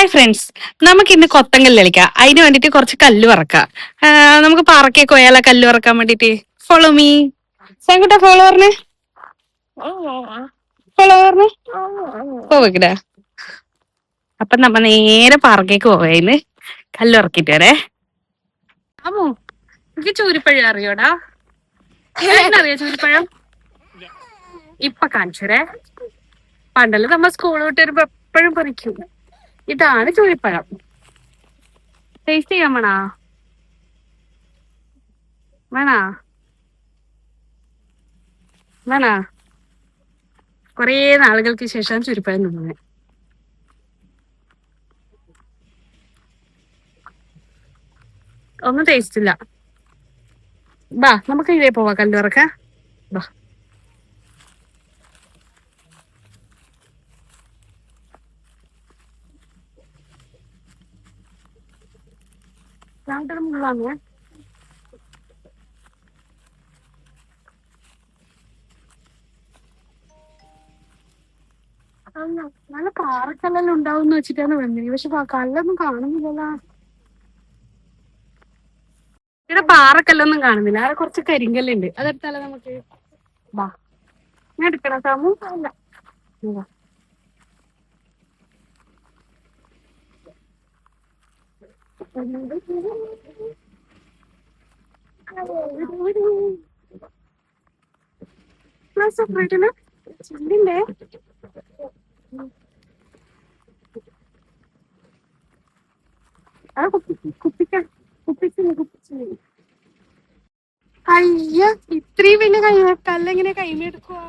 Hi friends നമുക്ക് ഇന്ന് കൊത്തങ്കല്ല് കളിക്കാം. അതിന് വേണ്ടിട്ട് കുറച്ച് കല്ല് പറക്കാം നമുക്ക് പാറക്കെ കൊയാല കല്ല് പറക്കാൻ വേണ്ടിട്ട് ഫോളോ മീ സാങ്കുട്ട ഫോളോ പറഞ്ഞേ ഫോളോ പറഞ്ഞേ അപ്പൊ നമ്മ നേരെ പാറക്കേക്ക് പോവേന്ന് കല്ല് ഇറക്കിട്ട് വരേ. അമ്മോ എനിക്ക് ചൂരിപ്പഴം അറിയോടാ? എന്നറിയ ചൂരിപ്പഴം? ഇപ്പൊ കാണിച്ചു പണ്ടല്ലോ നമ്മ സ്കൂൾ വിട്ട് വരുമ്പോ എപ്പോഴും പറിക്കും. ഇതാണ് ചുഴിപ്പഴം. ടേസ്റ്റ് ചെയ്യാൻ വേണാ? വേണാ? വേണാ? കൊറേ നാളുകൾക്ക് ശേഷം ചുരിപ്പഴം തിന്നുന്നത് ഒന്നും ടേസ്റ്റ് ഇല്ല. ബാ നമുക്ക് ഇതേ പോവാ കല്ലുറക്ക ബാ. മുള്ളാണ് നല്ല പാറക്കല്ലെല്ലാം ഉണ്ടാവും വെച്ചിട്ടാണ് വന്നത് പക്ഷെ കല്ലൊന്നും കാണുന്നില്ലല്ലോ. ഇവിടെ പാറക്കല്ലൊന്നും കാണുന്നില്ല. അവിടെ കുറച്ച് കരിങ്കല്ലുണ്ട്. അതെടുത്താലോ നമുക്ക്? വാ. ഞാൻ എടുക്കണ സാമു? അല്ല. ഇങ്ങ് വാ. ക്ലാസ് ഓഫ് അത് കുപ്പി കുപ്പിക്ക കുപ്പിച്ചില്ല കുപ്പിച്ചില്ല അയ്യ ഇത്രയും വലിയ കൈ കല്ലെങ്ങനെ കൈമെടുക്കുവാ?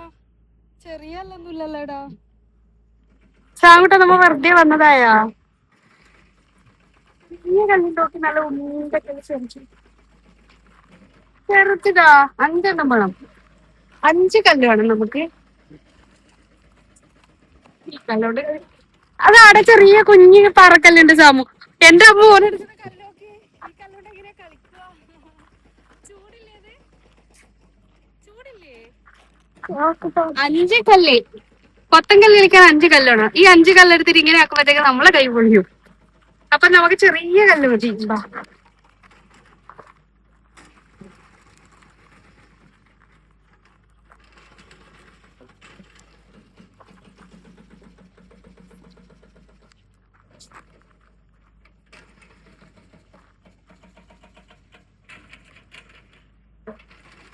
ചെറിയ അല്ലൊന്നുമില്ലല്ലോടാ. സാങ്ങോട്ട് നമ്മ വെറുതെ വന്നതായാ? ചെറിയ കല്ലിണ്ടോക്കി നല്ല ഉണ്ടൊക്കെ ശ്രമിച്ചു. ചെറുതാ അഞ്ചെണ്ണം വേണം. അഞ്ച് കല്ല് വേണം നമുക്ക്. ഈ അവിടെ അതാടെ ചെറിയ കുഞ്ഞു പാറക്കല്ലുണ്ട് സാമു. എന്റെ അമ്മ ഓനെടുക്കുന്ന കല്ലോക്കെ ഈ കല്ലോണ്ട് എങ്ങനെ കളിക്കുക? ചൂടില്ലേ? ചൂടില്ലേ? അഞ്ച് കല്ല്. പത്തം കല്ല് കളിക്കാൻ അഞ്ച് കല്ലാണ് ഈ അഞ്ച് കല്ലെടുത്തിട്ട് ഇങ്ങനെ ആക്കുമ്പോഴത്തേക്ക് നമ്മളെ കൈ പൊളിയും. അപ്പൊ നമുക്ക് ചെറിയ കല്ല് മതി.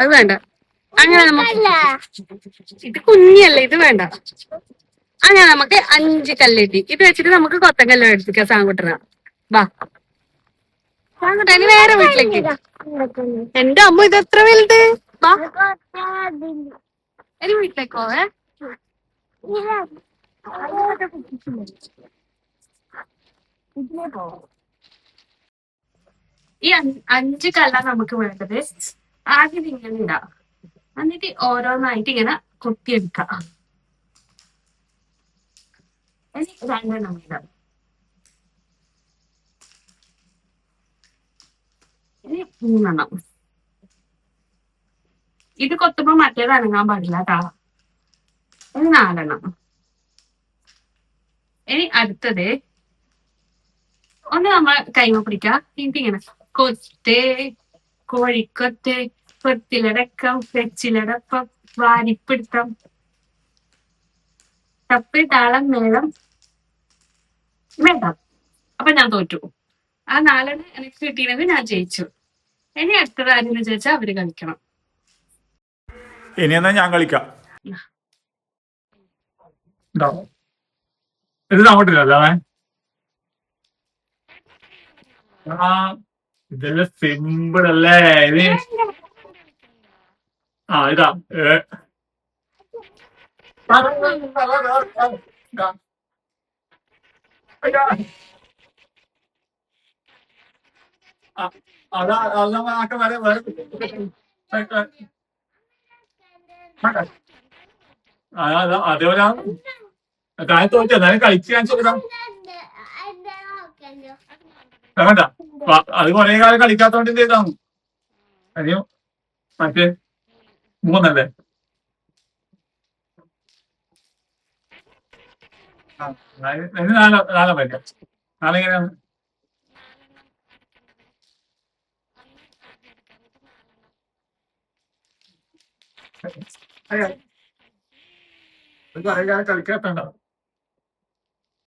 അത് വേണ്ട. അങ്ങനെ നമുക്ക് ഇത് കുഞ്ഞല്ലേ ഇത് വേണ്ട. അങ്ങനെ നമുക്ക് അഞ്ച് കല്ലെട്ടി. ഇത് വെച്ചിട്ട് നമുക്ക് കൊത്തങ്കല്ല എടുത്തിക്കാം സാങ്കുട്ടന. വാ. സാങ്കുട്ട ഇനി വേറെ വീട്ടിലേക്ക്. എന്റെ അമ്മ ഇത് എത്ര വലുത്? വാ. ഇനി വീട്ടിലേക്കോ ഏ? ഈ അഞ്ച് അഞ്ച് കല്ല നമുക്ക് വേണ്ടത്. ആദ്യം ഇങ്ങനെ ഇടാം. എന്നിട്ട് ഓരോന്നായിട്ട് ഇങ്ങനെ കൊത്തിയെടുക്കാം. രണ്ടെണ്ണം ഇടാം. ഇനി മൂന്നെണ്ണം. ഇത് കൊത്തുമ്പോ മറ്റേത് അനങ്ങാൻ പാടില്ല കേട്ടാ ഇനി നാലെണ്ണം. ഇനി അടുത്തത് ഒന്ന് നമ്മൾ കൈമ പിടിക്കാം. ഇങ്ങനെ കൊത്തേ കോഴിക്കൊത്ത് പൊത്തിലടക്കം വെച്ചിലടക്കം വാരിപ്പിടുത്തം തപ്പ് താളം മേളം വേണ്ട അപ്പൊ ഞാൻ തോറ്റു. ആ നാലെണ്ണം എനിക്ക് കിട്ടിയിരുന്നെങ്കിൽ ഞാൻ ജയിച്ചു. ഇനി അടുത്തത് ആരെന്ന് ചോദിച്ചാൽ അവർ കളിക്കണം. ഇനി എന്നാ ഞാൻ കളിക്കാം. ഇത്. അങ്ങോട്ടില്ലേ ഇതെല്ലാം സിമ്പിൾ അല്ലേ? ഇത് ആ ഇതാ. അതാ അതാ ആക്ക വരെ അതാ അതേപോലെ താഴെ തോറ്റ എന്നാലും കളിച്ച് കാണിച്ചു കൊടുക്കാം. വേണ്ട. അത് കൊറേ കാലം കളിക്കാത്തോണ്ട് എന്ത് ചെയ്താ? അയ്യോ മറ്റേ മൂന്നല്ലേ? നാലാ നാലാ അതിന് നാല് നാലാം പറ്റാം നാളെ